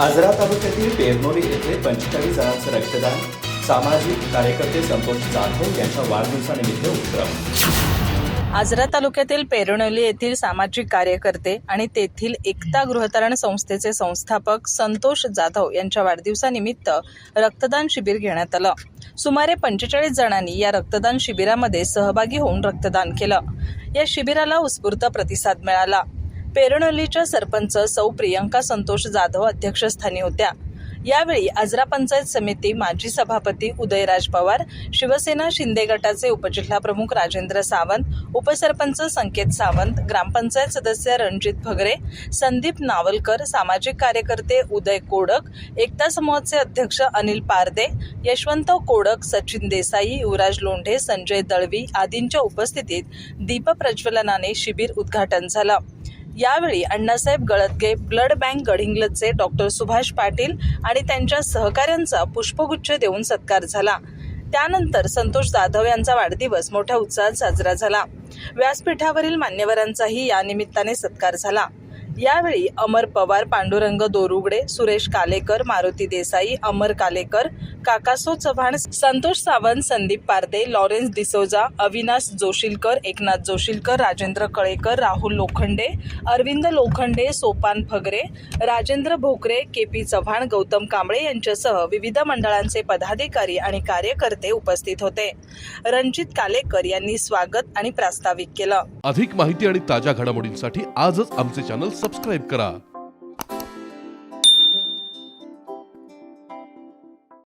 आजरा तालुक्यातील पेरनोरी येथे पंचेचाळीस जणांचं रक्तदान सामाजिक कार्यकर्ते संतोष जाधव यांच्या वाढदिवसानिमित्त उपक्रम. आजरा तालुक्यातील पेरणोली येथील सामाजिक कार्यकर्ते आणि तेथील एकता गृहतरण संस्थेचे संस्थापक संतोष जाधव यांच्या वाढदिवसानिमित्त रक्तदान शिबिर घेण्यात आलं. सुमारे पंचेचाळीस जणांनी या रक्तदान शिबिरामध्ये सहभागी होऊन रक्तदान केलं. या शिबिराला उत्स्फूर्त प्रतिसाद मिळाला. पेरणोलीच्या सरपंच सौ प्रियंका संतोष जाधव अध्यक्षस्थानी होत्या. यावेळी आजरा पंचायत समिती माजी सभापती उदयराज पवार शिवसेना शिंदे गटाचे उपजिल्हा प्रमुख राजेंद्र सावंत उपसरपंच संकेत सावंत ग्रामपंचायत सदस्य रणजित भगरे संदीप नावलकर सामाजिक कार्यकर्ते उदय कोडक एकता समूहाचे अध्यक्ष अनिल पारदे यशवंत कोडक सचिन देसाई युवराज लोंढे संजय दळवी आदींच्या उपस्थितीत दीपप्रज्वलनाने शिबिर उद्घाटन झालं. यावेळी अण्णासाहेब गळतगे ब्लड बँक गडिंग्लजचे डॉक्टर सुभाष पाटील आणि त्यांच्या सहकाऱ्यांचा पुष्पगुच्छ देऊन सत्कार झाला. त्यानंतर संतोष जाधव यांचा वाढदिवस मोठ्या उत्साहात साजरा झाला. व्यासपीठावरील मान्यवरांचाही या निमित्ताने सत्कार झाला. यावेळी Amar Pawar Pandurang Dorugade Suresh Kalekar Maruti Desai Amar Kalekar Kakaso Chavan Santosh Sawant Sandeep Parde Lawrence D'Souza Avinash Joshilkar Eknath Joshilkar Rajendra Kalekar Rahul Lokhande Arvind Lokhande Sopan Fagre Rajendra Bhokare K P Chavan Gautam Kamble यांच्यासह विविध मंडळांचे पदाधिकारी आणि कार्यकर्ते उपस्थित होते. रणजित कालेकर यांनी स्वागत आणि प्रास्ताविक केलं. अधिक माहिती आणि ताज्या घडामोडींसाठी आजच आमचे चॅनल सबस्क्राईब करा.